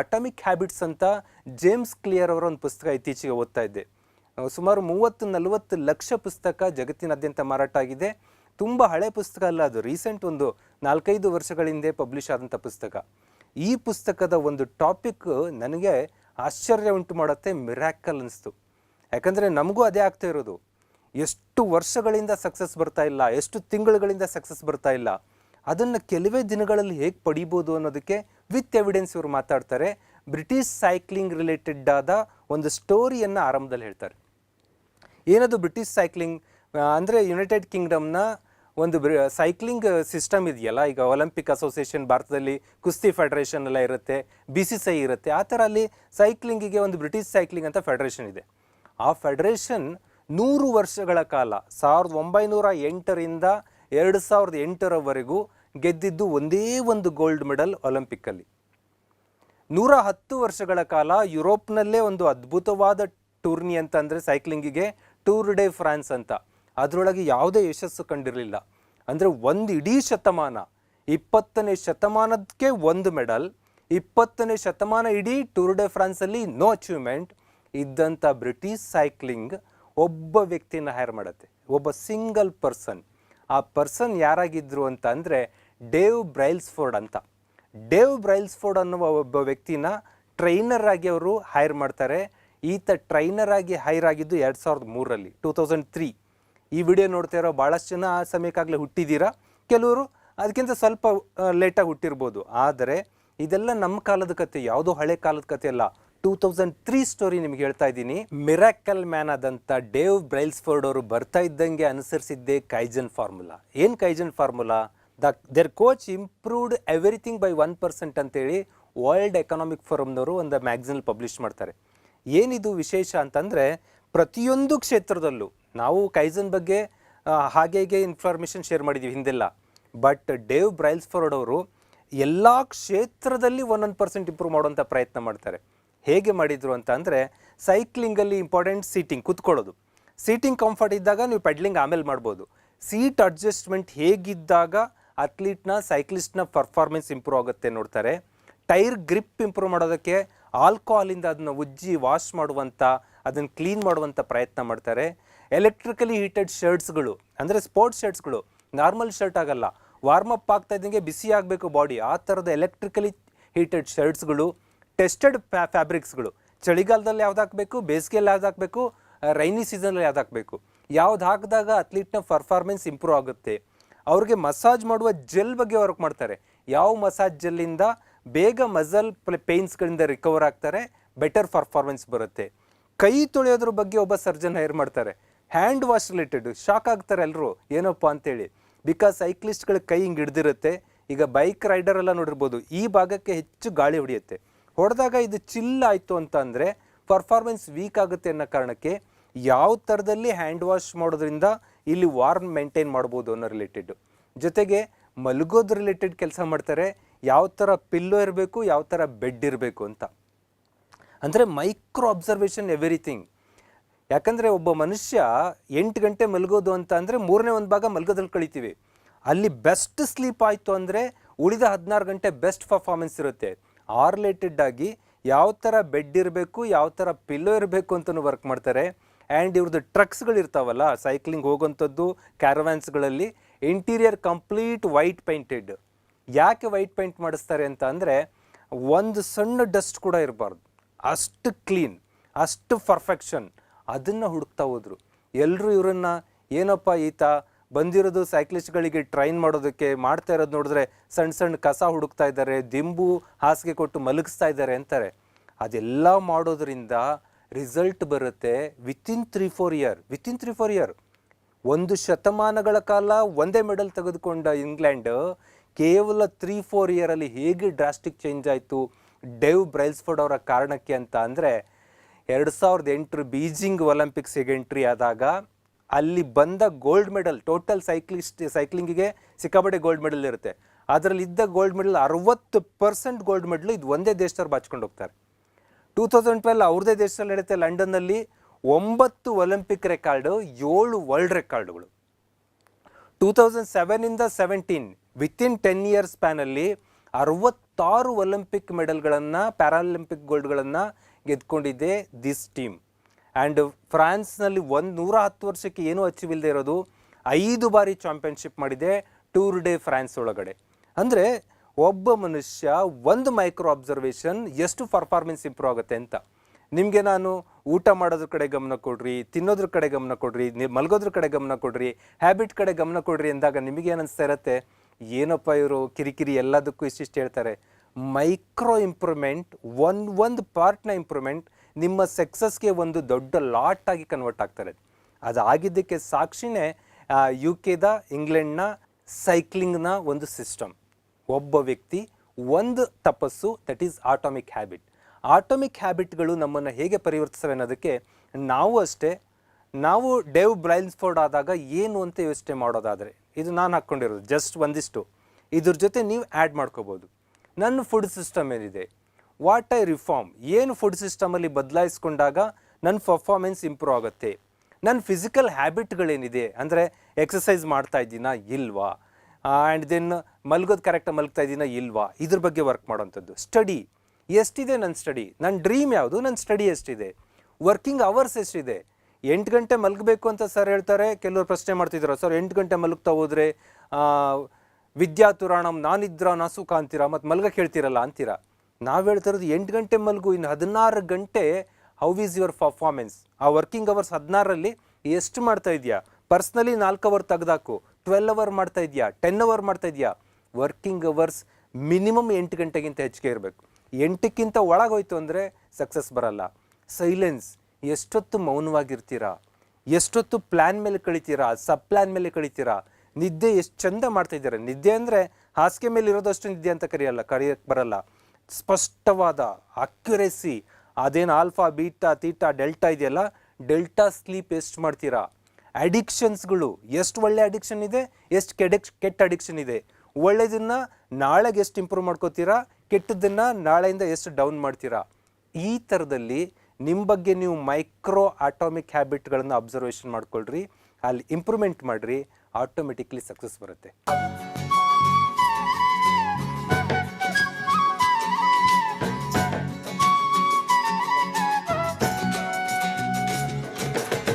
Atomic habits ಅಂತ James Clear ಅವರ ಒಂದು ಪುಸ್ತಕ ಇತ್ತೀಚೆಗೆ ಓದ್ತಾ ಇದ್ದೆ. ಸುಮಾರು ಮೂವತ್ತು, ನಲವತ್ತು ಲಕ್ಷ ಪುಸ್ತಕ ಜಗತ್ತಿನಾದ್ಯಂತ ಮಾರಾಟ ಆಗಿದೆ. ತುಂಬ ಹಳೆ ಪುಸ್ತಕ ಅಲ್ಲ, ಅದು ರೀಸೆಂಟ್ ಒಂದು ನಾಲ್ಕೈದು ವರ್ಷಗಳ ಹಿಂದೆ ಪಬ್ಲಿಷ್ ಆದಂಥ ಪುಸ್ತಕ. ಈ ಪುಸ್ತಕದ ಒಂದು ಟಾಪಿಕ್ ನನಗೆ ಆಶ್ಚರ್ಯ ಉಂಟು ಮಾಡುತ್ತೆ ಮಿರಾಕಲ್ ಅನ್ನಿಸ್ತು ಯಾಕಂದರೆ ನಮಗೂ ಅದೇ ಆಗ್ತಾ ಇರೋದು. ಎಷ್ಟು ವರ್ಷಗಳಿಂದ ಸಕ್ಸಸ್ ಬರ್ತಾ ಇಲ್ಲ, ಎಷ್ಟು ತಿಂಗಳುಗಳಿಂದ ಸಕ್ಸಸ್ ಬರ್ತಾ ಇಲ್ಲ. ಅದನ್ನು ಕೆಲವೇ ದಿನಗಳಲ್ಲಿ ಹೇಗೆ ಪಡಿಬೋದು ಅನ್ನೋದಕ್ಕೆ ವಿತ್ ಎವಿಡೆನ್ಸ್ ಇವರು ಮಾತಾಡ್ತಾರೆ. ಬ್ರಿಟಿಷ್ ಸೈಕ್ಲಿಂಗ್ ರಿಲೇಟೆಡ್ ಆದ ಒಂದು ಸ್ಟೋರಿಯನ್ನು ಆರಂಭದಲ್ಲಿ ಹೇಳ್ತಾರೆ. ಏನದು ಬ್ರಿಟಿಷ್ ಸೈಕ್ಲಿಂಗ್ ಅಂದರೆ ಯುನೈಟೆಡ್ ಕಿಂಗ್ಡಮ್ನ ಒಂದು ಸೈಕ್ಲಿಂಗ್ ಸಿಸ್ಟಮ್ ಇದೆಯಲ್ಲ, ಈಗ ಒಲಿಂಪಿಕ್ ಅಸೋಸಿಯೇಷನ್ ಭಾರತದಲ್ಲಿ ಕುಸ್ತಿ ಫೆಡರೇಷನ್ ಎಲ್ಲ ಇರುತ್ತೆ ಬಿ ಸಿ ಐ ಇರುತ್ತೆ, ಆ ಥರ ಅಲ್ಲಿ ಸೈಕ್ಲಿಂಗಿಗೆ ಒಂದು ಬ್ರಿಟಿಷ್ ಸೈಕ್ಲಿಂಗ್ ಅಂತ ಫೆಡರೇಷನ್ ಇದೆ. ಆ ಫೆಡರೇಷನ್ ನೂರು ವರ್ಷಗಳ ಕಾಲ, ಸಾವಿರದ ಒಂಬೈನೂರ ಎಂಟರಿಂದ ಎರಡು ಸಾವಿರದ ಎಂಟರವರೆಗೂ ಗೆದ್ದಿದ್ದು ಒಂದೇ ಒಂದು ಗೋಲ್ಡ್ ಮೆಡಲ್ ಒಲಿಂಪಿಕ್ಕಲ್ಲಿ ನೂರ ಹತ್ತು ವರ್ಷಗಳ ಕಾಲ ಯುರೋಪ್ನಲ್ಲೇ ಒಂದು ಅದ್ಭುತವಾದ ಟೂರ್ನಿ ಅಂತ ಅಂದರೆ ಸೈಕ್ಲಿಂಗಿಗೆ ಟೂರ್ ಡೇ ಫ್ರಾನ್ಸ್ ಅಂತ. ಅದರೊಳಗೆ ಯಾವುದೇ ಯಶಸ್ಸು ಕಂಡಿರಲಿಲ್ಲ. ಅಂದರೆ ಒಂದು ಇಡೀ ಶತಮಾನ, ಇಪ್ಪತ್ತನೇ ಶತಮಾನಕ್ಕೆ ಒಂದು ಮೆಡಲ್ ಇಪ್ಪತ್ತನೇ ಶತಮಾನ ಇಡೀ ಟೂರ್ ಡೆ ಫ್ರಾನ್ಸಲ್ಲಿ ನೋ ಅಚೀವ್ಮೆಂಟ್ ಇದ್ದಂಥ ಬ್ರಿಟಿಷ್ ಸೈಕ್ಲಿಂಗ್ ಒಬ್ಬ ವ್ಯಕ್ತಿನ ಹೈರ್ ಮಾಡುತ್ತೆ. ಒಬ್ಬ ಸಿಂಗಲ್ ಪರ್ಸನ್ ಆ ಪರ್ಸನ್ ಯಾರಾಗಿದ್ರು ಅಂತ ಅಂದರೆ ಡೇವ್ ಬ್ರೈಲ್ಸ್ಫೋರ್ಡ್ ಅಂತ. ಡೇವ್ ಬ್ರೈಲ್ಸ್ಫೋರ್ಡ್ ಅನ್ನುವ ಒಬ್ಬ ವ್ಯಕ್ತಿನ ಟ್ರೈನರ್ ಆಗಿ ಅವರು ಹೈರ್ ಮಾಡ್ತಾರೆ. ಈತ ಟ್ರೈನರ್ ಆಗಿ ಹೈರ್ ಆಗಿದ್ದು ಎರಡು ಸಾವಿರದ ಮೂರರಲ್ಲಿ, ಟೂ ತೌಸಂಡ್ ತ್ರೀ. ಈ ವಿಡಿಯೋ ನೋಡ್ತಾ ಇರೋ ಭಾಳಷ್ಟು ಜನ ಆ ಸಮಯಕ್ಕಾಗಲೇ ಹುಟ್ಟಿದ್ದೀರಾ? ಕೆಲವರು ಅದಕ್ಕಿಂತ ಸ್ವಲ್ಪ ಲೇಟಾಗಿ ಹುಟ್ಟಿರ್ಬೋದು. ಆದರೆ ಇದೆಲ್ಲ ನಮ್ಮ ಕಾಲದ ಕತೆ, ಯಾವುದೋ ಹಳೆ ಕಾಲದ ಕತೆ ಅಲ್ಲ. ಟೂ ತೌಸಂಡ್ ತ್ರೀ ಸ್ಟೋರಿ ನಿಮ್ಗೆ ಹೇಳ್ತಾ ಇದ್ದೀನಿ. ಮಿರಾಕಲ್ ಮ್ಯಾನ್ ಆದಂಥ ಡೇವ್ ಬ್ರೈಲ್ಸ್ಫೋರ್ಡ್ ಅವರು ಬರ್ತಾ ಇದ್ದಂಗೆ ಅನುಸರಿಸಿದ್ದೇ ಕೈಜನ್ ಫಾರ್ಮುಲಾ. ಏನು kaizen formula? The there coach improved everything by one percent ಅಂತೇಳಿ ವರ್ಲ್ಡ್ ಎಕನಾಮಿಕ್ ಫೋರಮ್ನವರು ಒಂದು ಮ್ಯಾಗ್ಝಿನಲ್ಲಿ ಪಬ್ಲಿಷ್ ಮಾಡ್ತಾರೆ. ಏನಿದು ವಿಶೇಷ ಅಂತಂದರೆ ಪ್ರತಿಯೊಂದು ಕ್ಷೇತ್ರದಲ್ಲೂ ನಾವು ಕೈಜನ್ ಬಗ್ಗೆ ಹಾಗೆ ಹೀಗೆ ಇನ್ಫಾರ್ಮೇಷನ್ ಶೇರ್ ಮಾಡಿದ್ದೀವಿ ಹಿಂದೆಲ್ಲ. ಬಟ್ ಡೇವ್ ಬ್ರೈಲ್ಸ್ಫೋರ್ಡ್ ಅವರು ಎಲ್ಲ ಕ್ಷೇತ್ರದಲ್ಲಿ ಒಂದೊಂದು ಪರ್ಸೆಂಟ್ ಇಂಪ್ರೂವ್ ಮಾಡುವಂಥ ಪ್ರಯತ್ನ ಮಾಡ್ತಾರೆ. ಹೇಗೆ ಮಾಡಿದರು ಅಂತ ಅಂದರೆ ಸೈಕ್ಲಿಂಗಲ್ಲಿ ಇಂಪಾರ್ಟೆಂಟ್ ಸೀಟಿಂಗ್ ಕುತ್ಕೊಳ್ಳೋದು. ಸೀಟಿಂಗ್ ಕಂಫರ್ಟ್ ಇದ್ದಾಗ ನೀವು ಪೆಡ್ಲಿಂಗ್ ಆಮೇಲೆ ಮಾಡ್ಬೋದು. ಸೀಟ್ ಅಡ್ಜಸ್ಟ್ಮೆಂಟ್ ಹೇಗಿದ್ದಾಗ ಅಥ್ಲೀಟ್ನ ಸೈಕ್ಲಿಸ್ಟ್ನ ಪರ್ಫಾರ್ಮೆನ್ಸ್ ಇಂಪ್ರೂವ್ ಆಗುತ್ತೆ ನೋಡ್ತಾರೆ. ಟೈರ್ ಗ್ರಿಪ್ ಇಂಪ್ರೂವ್ ಮಾಡೋದಕ್ಕೆ ಆಲ್ಕೋಹಾಲಿಂದ ಅದನ್ನು ಉಜ್ಜಿ ವಾಶ್ ಮಾಡುವಂಥ ಅದನ್ನು ಕ್ಲೀನ್ ಮಾಡುವಂಥ ಪ್ರಯತ್ನ ಮಾಡ್ತಾರೆ. ಎಲೆಕ್ಟ್ರಿಕಲಿ ಹೀಟೆಡ್ ಶರ್ಟ್ಸ್ಗಳು ಅಂದರೆ ಸ್ಪೋರ್ಟ್ಸ್ ಶರ್ಟ್ಸ್ಗಳು ನಾರ್ಮಲ್ ಶರ್ಟ್ ಆಗಲ್ಲ ವಾರ್ಮ್ ಅಪ್ ಆಗ್ತಾ ಇದ್ದಂಗೆ ಬಿಸಿ ಆಗಬೇಕು ಬಾಡಿ ಆ ಥರದ ಎಲೆಕ್ಟ್ರಿಕಲಿ ಹೀಟೆಡ್ ಶರ್ಟ್ಸ್ಗಳು ಟೆಸ್ಟೆಡ್ ಫ್ಯಾ ಫ್ಯಾಬ್ರಿಕ್ಸ್ಗಳು ಚಳಿಗಾಲದಲ್ಲಿ ಯಾವ್ದು ಹಾಕಬೇಕು? ಬೇಸಿಗೆಯಲ್ಲಿ ಯಾವ್ದು ಹಾಕಬೇಕು? ರೈನಿ ಸೀಸನಲ್ಲಿ ಯಾವ್ದು ಹಾಕಬೇಕು? ಯಾವ್ದು ಹಾಕಿದಾಗ ಅಥ್ಲೀಟ್ನ ಪರ್ಫಾರ್ಮೆನ್ಸ್ ಇಂಪ್ರೂವ್ ಆಗುತ್ತೆ. ಅವ್ರಿಗೆ ಮಸಾಜ್ ಮಾಡುವ ಜೆಲ್ ಬಗ್ಗೆ ವರ್ಕ್ ಮಾಡ್ತಾರೆ. ಯಾವ ಮಸಾಜ್ ಜೆಲ್ಲಿಂದ ಬೇಗ ಮಸಲ್ ಪೇನ್ಸ್ಗಳಿಂದ ರಿಕವರ್ ಆಗ್ತಾರೆ ಬೆಟರ್ ಪರ್ಫಾರ್ಮೆನ್ಸ್ ಬರುತ್ತೆ. ಕೈ ತೊಳೆಯೋದ್ರ ಬಗ್ಗೆ ಒಬ್ಬ ಸರ್ಜನ್ ಹೈರ್ ಮಾಡ್ತಾರೆ. ಹ್ಯಾಂಡ್ ವಾಶ್ ರಿಲೇಟೆಡ್ ಶಾಕ್ ಆಗ್ತಾರೆ ಎಲ್ಲರೂ ಏನಪ್ಪ ಅಂತೇಳಿ. ಬಿಕಾಸ್ ಸೈಕ್ಲಿಸ್ಟ್ಗಳ ಕೈ ಹಿಂಗೆ ಹಿಡ್ದಿರುತ್ತೆ, ಈಗ ಬೈಕ್ ರೈಡರ್ ಎಲ್ಲ ನೋಡಿರ್ಬೋದು, ಈ ಭಾಗಕ್ಕೆ ಹೆಚ್ಚು ಗಾಳಿ ಹೊಡೆಯುತ್ತೆ. ಹೊಡೆದಾಗ ಇದು ಚಿಲ್ ಆಯಿತು ಅಂತ ಅಂದರೆ ಪರ್ಫಾರ್ಮೆನ್ಸ್ ವೀಕ್ ಆಗುತ್ತೆ ಅನ್ನೋ ಕಾರಣಕ್ಕೆ ಯಾವ ಥರದಲ್ಲಿ ಹ್ಯಾಂಡ್ ವಾಶ್ ಮಾಡೋದ್ರಿಂದ ಇಲ್ಲಿ ವಾರ್ಮ್ ಮೇಂಟೈನ್ ಮಾಡ್ಬೋದು ಅನ್ನೋ ರಿಲೇಟೆಡ್ ಜೊತೆಗೆ ಮಲಗೋದು ರಿಲೇಟೆಡ್ ಕೆಲಸ ಮಾಡ್ತಾರೆ, ಯಾವ ಥರ ಪಿಲ್ಲೋ ಇರಬೇಕು, ಯಾವ ಥರ ಬೆಡ್ ಇರಬೇಕು ಅಂತ. ಅಂದರೆ ಮೈಕ್ರೋ ಅಬ್ಸರ್ವೇಷನ್ ಎವ್ರಿಥಿಂಗ್ ಯಾಕಂದರೆ ಒಬ್ಬ ಮನುಷ್ಯ ಎಂಟು ಗಂಟೆ ಮಲಗೋದು ಅಂತ ಅಂದರೆ ಮೂರನೇ ಒಂದು ಭಾಗ ಮಲಗೋದ್ರಲ್ಲಿ ಕಳಿತೀವಿ. ಅಲ್ಲಿ ಬೆಸ್ಟ್ ಸ್ಲೀಪ್ ಆಯಿತು ಅಂದರೆ ಉಳಿದ ಹದಿನಾರು ಗಂಟೆ ಬೆಸ್ಟ್ ಪರ್ಫಾರ್ಮೆನ್ಸ್ ಇರುತ್ತೆ. ಆ ರಿಲೇಟೆಡ್ ಆಗಿ ಯಾವ ಥರ ಬೆಡ್ ಇರಬೇಕು, ಯಾವ ಥರ ಪಿಲ್ಲೋ ಇರಬೇಕು ಅಂತಲೂ ವರ್ಕ್ ಮಾಡ್ತಾರೆ. ಆ್ಯಂಡ್ ಇವ್ರದ್ದು ಟ್ರಕ್ಸ್ಗಳಿರ್ತಾವಲ್ಲ ಸೈಕ್ಲಿಂಗ್ ಹೋಗೋಂಥದ್ದು ಕ್ಯಾರವ್ಯಾನ್ಸ್ಗಳಲ್ಲಿ ಇಂಟೀರಿಯರ್ ಕಂಪ್ಲೀಟ್ ವೈಟ್ ಪೈಂಟೆಡ್ ಯಾಕೆ ವೈಟ್ ಪೈಂಟ್ ಮಾಡಿಸ್ತಾರೆ ಅಂತ ಅಂದರೆ, ಒಂದು ಸಣ್ಣ ಡಸ್ಟ್ ಕೂಡ ಇರಬಾರ್ದು. ಅಷ್ಟು ಕ್ಲೀನ್ ಅಷ್ಟು ಪರ್ಫೆಕ್ಷನ್ ಅದನ್ನು ಹುಡುಕ್ತಾ ಹೋದರು. ಎಲ್ಲರೂ ಇವರನ್ನು, ಏನಪ್ಪ ಈತ, ಬಂದಿರೋದು ಸೈಕ್ಲಿಸ್ಟ್ಗಳಿಗೆ ಟ್ರೈನ್ ಮಾಡೋದಕ್ಕೆ, ಮಾಡ್ತಾ ಇರೋದು ನೋಡಿದ್ರೆ ಸಣ್ಣ ಸಣ್ಣ ಕಸ ಹುಡುಕ್ತಾ ಇದ್ದಾರೆ, ದಿಂಬು ಹಾಸಿಗೆ ಕೊಟ್ಟು ಮಲಗಿಸ್ತಾ ಇದ್ದಾರೆ ಅಂತಾರೆ. ಅದೆಲ್ಲ ಮಾಡೋದ್ರಿಂದ ರಿಸಲ್ಟ್ ಬರುತ್ತೆ within three four year. Within three four year. ಒಂದು ಶತಮಾನಗಳ ಕಾಲ ಒಂದೇ ಮೆಡಲ್ ತೆಗೆದುಕೊಂಡ ಇಂಗ್ಲೆಂಡ್ ಕೇವಲ ತ್ರೀ ಫೋರ್ ಇಯರಲ್ಲಿ ಹೇಗೆ ಡ್ರಾಸ್ಟಿಕ್ ಚೇಂಜ್ ಆಯಿತು, ಡೇವ್ ಬ್ರೈಲ್ಸ್ಫೋರ್ಡ್ ಅವರ ಕಾರಣಕ್ಕೆ ಅಂತ ಅಂದರೆ, ಎರಡು ಸಾವಿರದ ಎಂಟರ ಬೀಜಿಂಗ್ ಒಲಿಂಪಿಕ್ಸಿಗೆ ಎಂಟ್ರಿ ಆದಾಗ ಅಲ್ಲಿ ಬಂದ ಗೋಲ್ಡ್ ಮೆಡಲ್, ಟೋಟಲ್ ಸೈಕ್ಲಿಸ್ಟ್, ಸೈಕ್ಲಿಂಗಿಗೆ ಸಿಕ್ಕಾಪಟ್ಟೆ ಗೋಲ್ಡ್ ಮೆಡಲ್ ಇರುತ್ತೆ. ಅದರಲ್ಲಿ ಇದ್ದ ಗೋಲ್ಡ್ ಮೆಡಲ್ ಅರವತ್ತು ಪರ್ಸೆಂಟ್ ಗೋಲ್ಡ್ ಮೆಡಲ್ ಇದು ಒಂದೇ ದೇಶದವ್ರು ಬಾಚ್ಕೊಂಡು ಹೋಗ್ತಾರೆ. ಟೂ ತೌಸಂಡ್ ಟ್ವೆಲ್ ಅವ್ರದೇ ದೇಶದಲ್ಲಿ ನಡೆಯುತ್ತೆ ಲಂಡನ್ನಲ್ಲಿ ಒಂಬತ್ತು ಒಲಿಂಪಿಕ್ ರೆಕಾರ್ಡು, ಏಳು ವರ್ಲ್ಡ್ ರೆಕಾರ್ಡ್ಗಳು. ಟೂ ತೌಸಂಡ್ ಸೆವೆನಿಂದ ಸೆವೆಂಟೀನ್ ವಿತಿನ್ ಟೆನ್ ಇಯರ್ಸ್ ಸ್ಪ್ಯಾನಲ್ಲಿ ಅರವತ್ತಾರು ಒಲಿಂಪಿಕ್ ಮೆಡಲ್ಗಳನ್ನು ಪ್ಯಾರಾಲಿಂಪಿಕ್ ಗೋಲ್ಡ್ಗಳನ್ನು ಗೆದ್ಕೊಂಡಿದೆ ದಿಸ್ ಟೀಮ್ ಆ್ಯಂಡ್ ಫ್ರಾನ್ಸ್ನಲ್ಲಿ ಒಂದು ನೂರ ಹತ್ತು ವರ್ಷಕ್ಕೆ ಏನೂ ಅಚೀವ್ ಇಲ್ಲದೆ ಇರೋದು ಐದು ಬಾರಿ ಚಾಂಪಿಯನ್ಶಿಪ್ ಮಾಡಿದೆ ಟೂರ್ ಡೇ ಫ್ರಾನ್ಸ್ ಒಳಗಡೆ. ಅಂದರೆ ಒಬ್ಬ ಮನುಷ್ಯ ಒಂದು ಮೈಕ್ರೋ ಅಬ್ಸರ್ವೇಷನ್ ಎಷ್ಟು ಪರ್ಫಾರ್ಮೆನ್ಸ್ ಇಂಪ್ರೂವ್ ಆಗುತ್ತೆ ಅಂತ. ನಿಮಗೆ ನಾನು ಊಟ ಮಾಡೋದ್ರ ಕಡೆ ಗಮನ ಕೊಡ್ರಿ, ತಿನ್ನೋದ್ರ ಕಡೆ ಗಮನ ಕೊಡ್ರಿ ಮಲಗೋದ್ರ ಕಡೆ ಗಮನ ಕೊಡ್ರಿ ಹ್ಯಾಬಿಟ್ ಕಡೆ ಗಮನ ಕೊಡ್ರಿ ಅಂದಾಗ ನಿಮಗೆ ಅನಿಸ್ತಾ ಇರತ್ತೆ? ಏನಪ್ಪ ಇವರು ಕಿರಿಕಿರಿ ಎಲ್ಲದಕ್ಕೂ ಇಷ್ಟಿಷ್ಟು ಹೇಳ್ತಾರೆ. ಮೈಕ್ರೋ ಇಂಪ್ರೂವ್ಮೆಂಟ್, ಒಂದು ಒಂದು ಪಾರ್ಟ್ನ ಇಂಪ್ರೂವ್ಮೆಂಟ್ ನಿಮ್ಮ ಸಕ್ಸಸ್ಗೆ ಒಂದು ದೊಡ್ಡ ಲಾಟ್ ಆಗಿ ಕನ್ವರ್ಟ್ ಆಗ್ತಾರೆ ಅದಾಗಿದ್ದಕ್ಕೆ ಸಾಕ್ಷಿನೇ ಯು ಕೆದ ಇಂಗ್ಲೆಂಡ್ನ ಸೈಕ್ಲಿಂಗ್ನ ಒಂದು ಸಿಸ್ಟಮ್ ಒಬ್ಬ ವ್ಯಕ್ತಿ ಒಂದು ತಪಸ್ಸು that is atomic habit atomic ಹ್ಯಾಬಿಟ್ಗಳು ನಮ್ಮನ್ನು ಹೇಗೆ ಪರಿವರ್ತಿಸ್ತವೆ ಅನ್ನೋದಕ್ಕೆ ನಾವು ಅಷ್ಟೇ, ನಾವು ಡೇವ್ ಬ್ರೈನ್ಸ್ಫೋರ್ಡ್ ಆದಾಗ ಏನು ಅಂತ ಯೋಚನೆ ಮಾಡೋದಾದರೆ, ಇದು ನಾನು ಹಾಕ್ಕೊಂಡಿರೋದು ಜಸ್ಟ್ ಒಂದಿಷ್ಟು. ಇದ್ರ ಜೊತೆ ನೀವು ಆ್ಯಡ್ ಮಾಡ್ಕೋಬೋದು. ನನ್ನ ಫುಡ್ ಸಿಸ್ಟಮ್ ಏನಿದೆ? ವಾಟ್ ಐ ರಿಫಾರ್ಮ್ ಏನು ಫುಡ್ ಸಿಸ್ಟಮಲ್ಲಿ ಬದಲಾಯಿಸ್ಕೊಂಡಾಗ ನನ್ನ ಪರ್ಫಾರ್ಮೆನ್ಸ್ ಇಂಪ್ರೂವ್ ಆಗುತ್ತೆ? ನನ್ನ ಫಿಸಿಕಲ್ ಹ್ಯಾಬಿಟ್ಗಳೇನಿದೆ ಅಂದರೆ ಎಕ್ಸಸೈಸ್ ಮಾಡ್ತಾ ಇದ್ದೀನಾ? ಇಲ್ವಾ? ಆ್ಯಂಡ್ ದೆನ್ ಮಲ್ಗೋದು ಕರೆಕ್ಟಾಗಿ ಮಲ್ಗ್ತಾ ಇದ್ದೀನ ಇಲ್ವಾ? ಇದ್ರ ಬಗ್ಗೆ ವರ್ಕ್ ಮಾಡೋಂಥದ್ದು ಸ್ಟಡಿ ಎಷ್ಟಿದೆ ನನ್ನ ಸ್ಟಡಿ ನನ್ನ ಡ್ರೀಮ್ ಯಾವುದು? ನನ್ನ ಸ್ಟಡಿ ಎಷ್ಟಿದೆ? ವರ್ಕಿಂಗ್ ಅವರ್ಸ್ ಎಷ್ಟಿದೆ? ಎಂಟು ಗಂಟೆ ಮಲಗಬೇಕು ಅಂತ ಸರ್ ಹೇಳ್ತಾರೆ. ಕೆಲವರು ಪ್ರಶ್ನೆ ಮಾಡ್ತಿದ್ರು. ಸರ್ ಎಂಟು ಗಂಟೆ ಮಲಗ್ತಾ ಹೋದರೆ ವಿದ್ಯಾ ತುರಾಣಂ ನಾನಿದ್ರ ನಾ ಸುಖ ಅಂತೀರಾ? ಮತ್ತು ಮಲ್ಗಕ್ಕೆ ಹೇಳ್ತೀರಲ್ಲ ಅಂತೀರಾ? ನಾವು ಹೇಳ್ತಾ ಇರೋದು ಎಂಟು ಗಂಟೆ ಮಲಗು. ಇನ್ನು ಹದಿನಾರು ಗಂಟೆ ಹೌ ಈಸ್ ಯುವರ್ ಪರ್ಫಾರ್ಮೆನ್ಸ್ ಆ ವರ್ಕಿಂಗ್ ಅವರ್ಸ್ ಹದಿನಾರರಲ್ಲಿ ಎಷ್ಟು ಮಾಡ್ತಾ ಇದೆಯಾ? ಪರ್ಸ್ನಲಿ ನಾಲ್ಕು ಅವರ್ ತೆಗ್ದಾಕು. ಟ್ವೆಲ್ ಅವರ್ ಮಾಡ್ತಾ ಇದೆಯಾ? ಟೆನ್ ಅವರ್ ಮಾಡ್ತಾ ಇದೆಯಾ? ವರ್ಕಿಂಗ್ ಅವರ್ಸ್ ಮಿನಿಮಮ್ ಎಂಟು ಗಂಟೆಗಿಂತ ಹೆಚ್ಚಿಗೆ ಇರಬೇಕು. ಎಂಟಕ್ಕಿಂತ ಒಳಗೋಯ್ತು ಅಂದರೆ ಸಕ್ಸಸ್ ಬರಲ್ಲ. ಸೈಲೆನ್ಸ್ ಎಷ್ಟೊತ್ತು ಮೌನವಾಗಿರ್ತೀರಾ? ಎಷ್ಟೊತ್ತು ಪ್ಲ್ಯಾನ್ ಮೇಲೆ ಕಳಿತೀರಾ? ಸಬ್ ಪ್ಲ್ಯಾನ್ ಮೇಲೆ ಕಳಿತೀರಾ? ನಿದ್ದೆ ಎಷ್ಟು ಚಂದ ಮಾಡ್ತಾ ಇದ್ದೀರಾ? ನಿದ್ದೆ ಅಂದರೆ ಹಾಸಿಗೆ ಮೇಲೆ ಇರೋದಷ್ಟು ನಿದ್ದೆ ಅಂತ ಕರೆಯಲ್ಲ ಕರೆಯಕ್ಕೆ ಬರಲ್ಲ. ಸ್ಪಷ್ಟವಾದ ಅಕ್ಯುರೆಸಿ ಅದೇನು ಆಲ್ಫಾ ಬೀಟಾ ತೀಟಾ ಡೆಲ್ಟಾ ಇದೆಯಲ್ಲ? ಡೆಲ್ಟಾ ಸ್ಲೀಪ್ ಎಷ್ಟು ಮಾಡ್ತೀರಾ? ಅಡಿಕ್ಷನ್ಸ್ಗಳು ಎಷ್ಟು ಒಳ್ಳೆ ಅಡಿಕ್ಷನ್ ಇದೆ, ಎಷ್ಟು ಕೆಡಕ್ ಕೆಟ್ಟ ಅಡಿಕ್ಷನ್ ಇದೆ. ಒಳ್ಳೆಯದನ್ನ ನಾಳೆಗೆ ಎಷ್ಟು ಇಂಪ್ರೂವ್ ಮಾಡ್ಕೋತೀರಾ, ಕೆಟ್ಟದನ್ನ ನಾಳೆಯಿಂದ ಎಷ್ಟು ಡೌನ್ ಮಾಡ್ತೀರಾ. ಈ ಥರದಲ್ಲಿ ನಿಮ್ಮ ಬಗ್ಗೆ ನೀವು ಮೈಕ್ರೋ ಆಟೋಮಿಕ್ ಹ್ಯಾಬಿಟ್ಗಳನ್ನು ಅಬ್ಸರ್ವೇಷನ್ ಮಾಡ್ಕೊಳ್ರಿ. ಅಲ್ಲಿ ಇಂಪ್ರೂವ್ಮೆಂಟ್ ಮಾಡಿರಿ ಆಟೋಮೆಟಿಕ್ಲಿ ಸಕ್ಸಸ್ ಬರುತ್ತೆ.